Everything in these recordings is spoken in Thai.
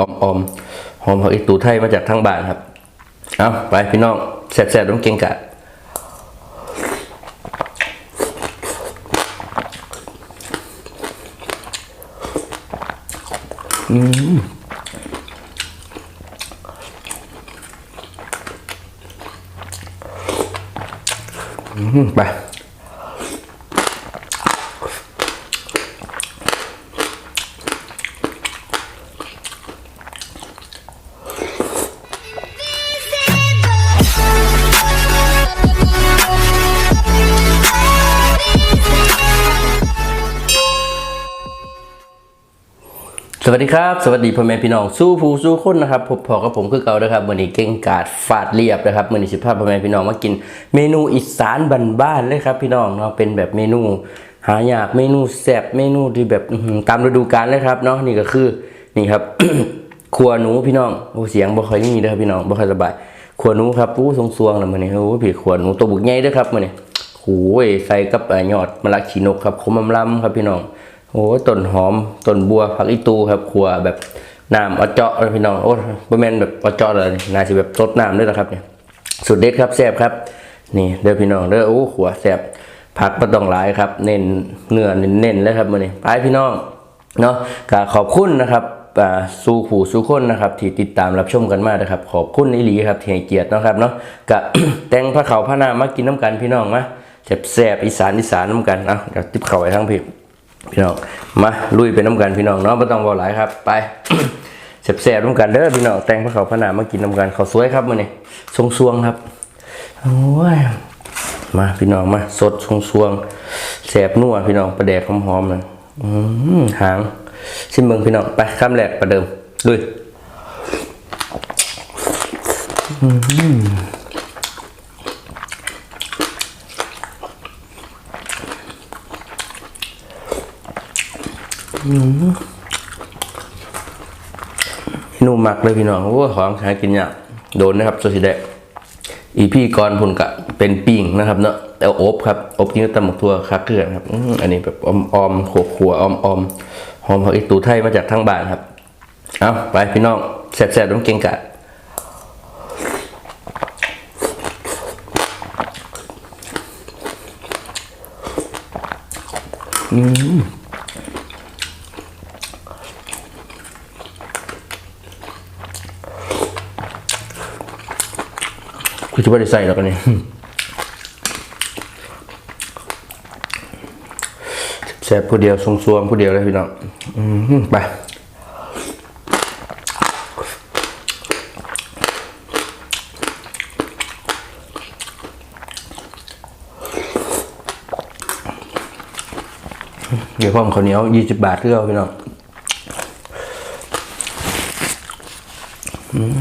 อมอมหอมผักอีตูไทยมาจากทางบ้านครับ เอาไปพี่น้องแซ่บๆต้องเก่งกะอืมไป สวัสดีครับ สวัสดีพ่อแม่พี่น้องสู้ผู้สู้คนนะครับพบพอกับผมคือเก่านะครับวันนี้เก่งกาดฟาดเรียบนะครับวันนี้สิบห้าพ่อแม่พี่น้องมากิน เมนูอีสานบ้านๆเลยครับพี่น้องเนาะเป็นแบบเมนู หายากเมนูแซ่บเมนูที่แบบตามฤดูกาลเลยครับเนาะนี่ก็คือนี่ครับครัวหนูพี่น้องโอ้เสียงบ่ค่อยมีเด้อครับพี่น้องบ่ค่อยสบายครัวหนูครับอู้ทรงสวงๆนะมื้อนี้โอ้พี่ครัวหนูตัวบุกใหญ่เด้อครับมื้อนี้โอ้ยใส่กับยอดมะละขีนกครับขมอำลำครับพี่น้อง โอ้ต้นหอมต้นบัวผักอีตูครับครัวแบบน้ำอเจาะพี่น้องโอ้บ่แมนแบบอเจาะเลยน่าสิแบบสดน้ำด้วยนะครับเนี่ยสุดเด็ดครับแซ่บครับ นี่เด้อพี่น้องเด้อโอ้ขัวแซ่บผักบ่ต้องหลายครับ เน้นเนื้อเน้นเลยครับมื้อนี้ไปพี่น้องเนาะก็ขอบคุณนะครับอ่าสู่ผู้สู่คนนะครับที่ติดตามรับชมกันมานะครับ ขอบคุณอีหลีครับที่ให้เกียรตินะครับเนาะก็แต่งพระเขาพระนามากินน้ำกันพี่น้องมาแซ่บๆอีสานอีสานน้ำกันนะเดี๋ยวติบเข่าไว้ทั้งพี่ พี่น้องมาลุยไปน้ำกันพี่น้องเนาะไม่ต้องบอกหลายครับไปแซ่บๆน้ำกันเด้อพี่น้องแต่งพระเขาพระนามมากินน้ำกันเขาสวยครับมื้อนี้ทรงสวงครับโอ้ยมาพี่น้องมาสดทรงสวงแซ่บนัวพี่น้องประแดกหอมๆเลยหางชิมเมืองพี่น้องไปข้ามแรกประเดิมลุยเม นูหมักเลยพี่น้องโอ้ยของหากินยากโดนนะครับสุดสิเดะอีพี่ก่อนพุ่นกะเป็นปิ่งนะครับเนาะแล้วอบครับอบกินกับตำหมกทัวคักเกลือครับอันนี้แบบอมอมๆขัวขัวออมออมๆหอมผักอีตูไทยมาจากทางบ้านครับ เอาไปพี่น้องแซ่บๆต้องเก่งกะ กูจะไม่ได้ใส่แล้วกันนี่แซ่บผู้เดียวทรงสวงผู้เดียวเลยพี่น้องอืมไปเดี๋ยวพ่อมข้าวเหนียวยี่สิบบาทเท่าพี่น้อง อืม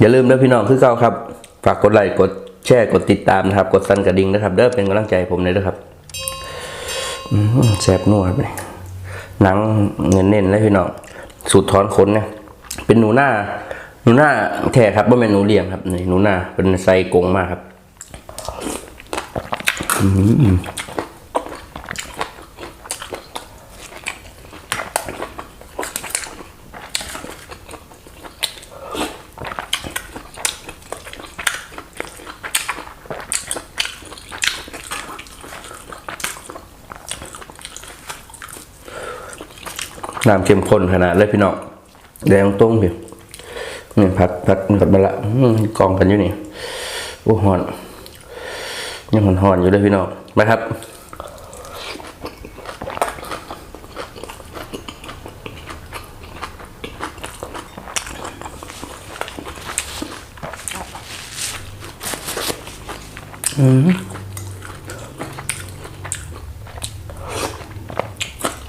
อย่าลืมนะพี่น้องคือเก่าครับ ฝากกดไลค์กดแชร์กดติดตามนะครับ กดสั่นกระดิ่งนะครับ เด้อเป็นกำลังใจผมเลยนะครับแซ่บนัวไปหนังเงินเน้นเลยพี่น้องสูตรถอนขนเนี่ยเป็นหนูหน้า หนูหน้าแท้ครับว่าเป็นหนูเลี้ยงครับนี่หนูหน้าเป็นไซกงมากครับ น้ำเข้มข้นขนาดเลยพี่น้องแดงต้งพี่นี่ผัดผัดผัดบะละกองกันอยู่นี่โอ้หอนยังหอนหอนอยู่เลยพี่น้องมาครับ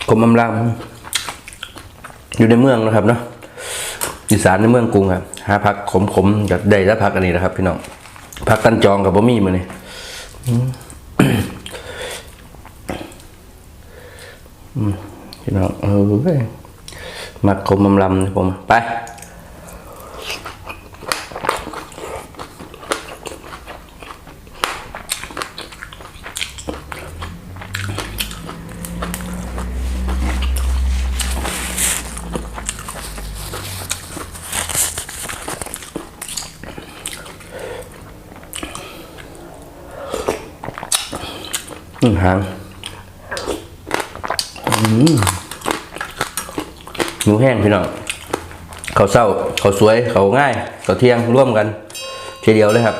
กรมอำลัง อยู่ในเมืองนะครับเนาะอีสานในเมืองกรุงครับหาพักขมๆกับได้แล้วพักอันนี้นะครับ พี่น้องพักกันจองกับบะหมี่มาเนี่ยพี่น้องเออมักขมมำลำผมไป อืมหางอืมหมูแห้งพี่น้องเขาเศร้าเขาสวยเขาง่ายเขาเที่ยงร่วมกันทีเดียวเลยครับ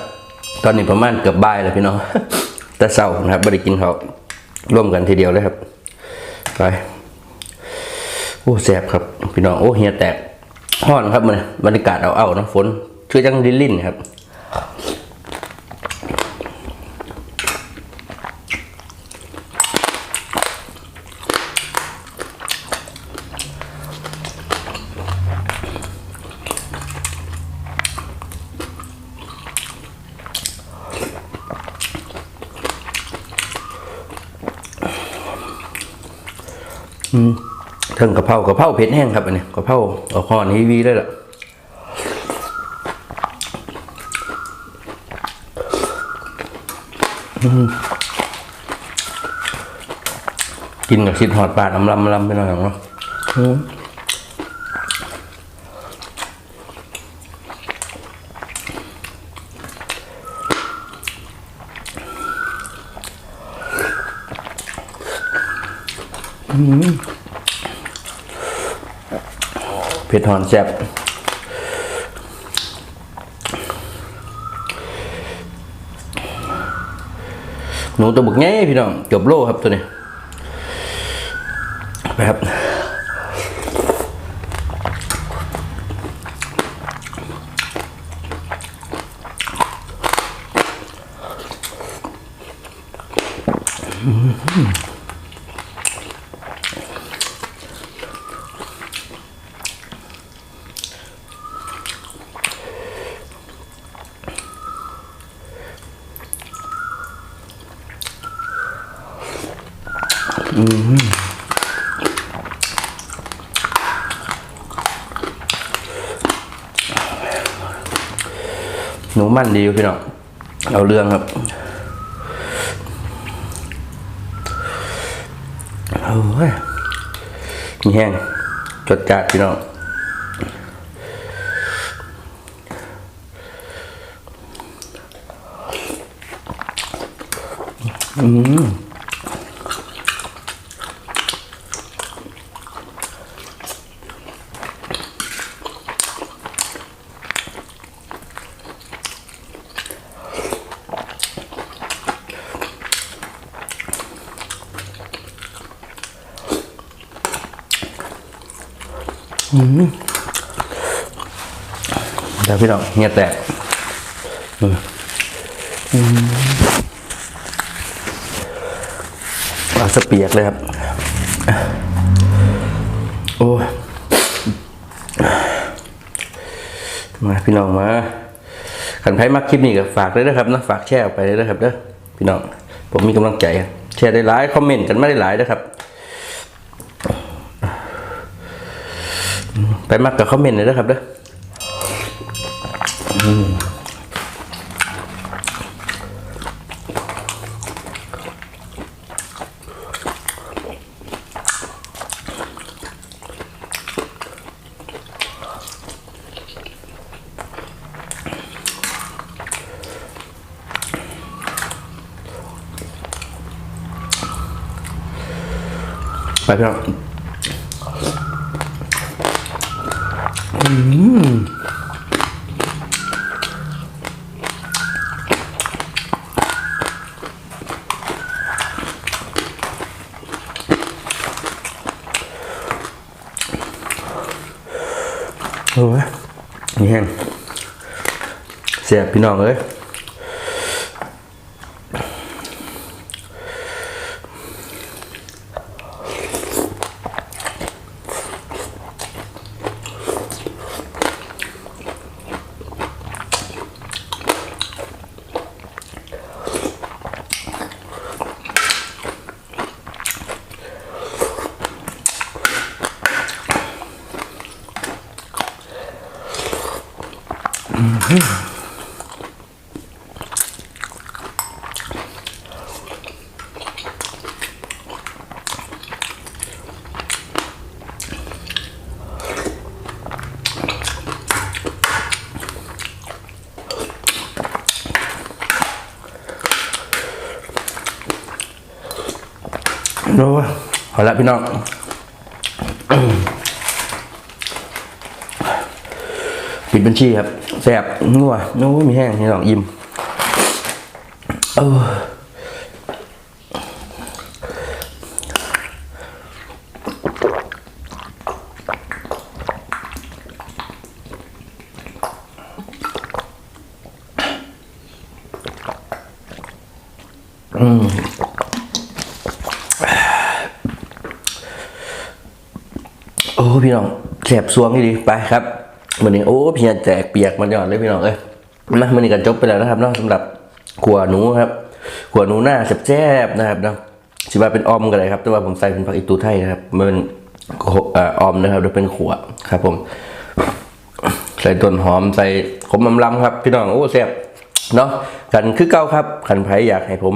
ตอนนี้ประมาณเกือบบ่ายแล้วพี่น้องแต่เศร้านะครับไม่ได้กินเขาร่วมกันทีเดียวเลยครับไปโอ้แสบครับพี่น้องโอ้เฮียแตกห้อนครับมันบรรยากาศเอาเอาเนาะฝนคือจังดินลินครับ เทิงกะเพรากะเพราเผ็ดแห้งครับอันนี้กะเพราออกห่อนฮีวีได้ละกินกับชิดหอดปลาดอำลำอำลำไปหน่อยเนาะ เผ็ดหอนแซ่บหนูตัวบึกไงพี่น้องเกือบโลครับตัวนี้ไปครับ หนูมันดีอยู่พี่น้องเอาเรื่องครับเอาเว้ยมีแห้งจดจัดพี่น้อง เดี๋ยวพี่น้องเงียแตกอืมอืมเอาสเปียกเลยครับ โอ้มาพี่น้องมาขันไพ่มักคลิปนี้ก็ฝากเลยนะครับนะฝากแชร์ออกไปเลยนะครับเด้อพี่น้องผมมีกำลังใจแชร์ได้หลายคอมเมนต์กันไม่ได้หลายนะครับ ไปมักกับคอมเมนต์เลยนะครับเด้อไปพี่น้อง โอ้ยนี่แห้งเสียพี่น้องเลยอโอ้ย เอาละพี่น้อง ปิดบัญชีครับแสบนัวโน้มีแห้งพี่น้องยิ้มเออโอ้พี่น้องแสบสวงนี่ดีไปครับ วันนี้โอ้เพียแจกเปียกมันยอดเลยพี่น้องเอ้ยมาวันนี้ก็จบไปแล้วนะครับเนาะสำหรับขัวหนูครับขัวหนูหน้าแซ่บๆนะครับเนาะสิว่าเป็นออมกันเลยครับแต่ว่าผมใส่เป็นผักอีตูไทยนะครับมันเป็นออมนะครับแล้วเป็นขัวครับผมใส่ต้นหอมใส่ขมลำลำครับ พี่น้องโอ้แซ่บเนาะกันคือเก้าครับขันไผอยากให้ผม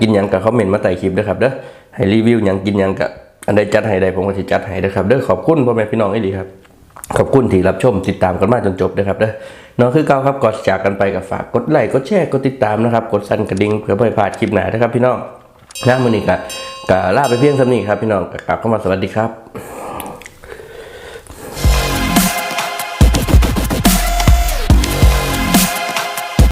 กินยังกับคอมเมนต์มาใต้คลิปด้วยครับเด้อให้รีวิวยังกินยังกับอันใดจัดให้ใดผมก็สิจัดให้นะครับเด้อขอบคุณพ่อแม่พี่น้องให้ดีครับ ขอบคุณที่รับชมติดตามกันมาจนจบนะครับเด้อน้องคือเก้าครับก่อนจากกันไปกับฝากกดไลค์กดแชร์กดติดตามนะครับ กดสั่นกระดิ่งเพื่อไม่พลาดคลิปหนานะครับพี่น้องนะมื้อนี้ก็ก็ลาไปเพียงสำนีครับพี่น้องกลับเข้ามาสวัสดีครับ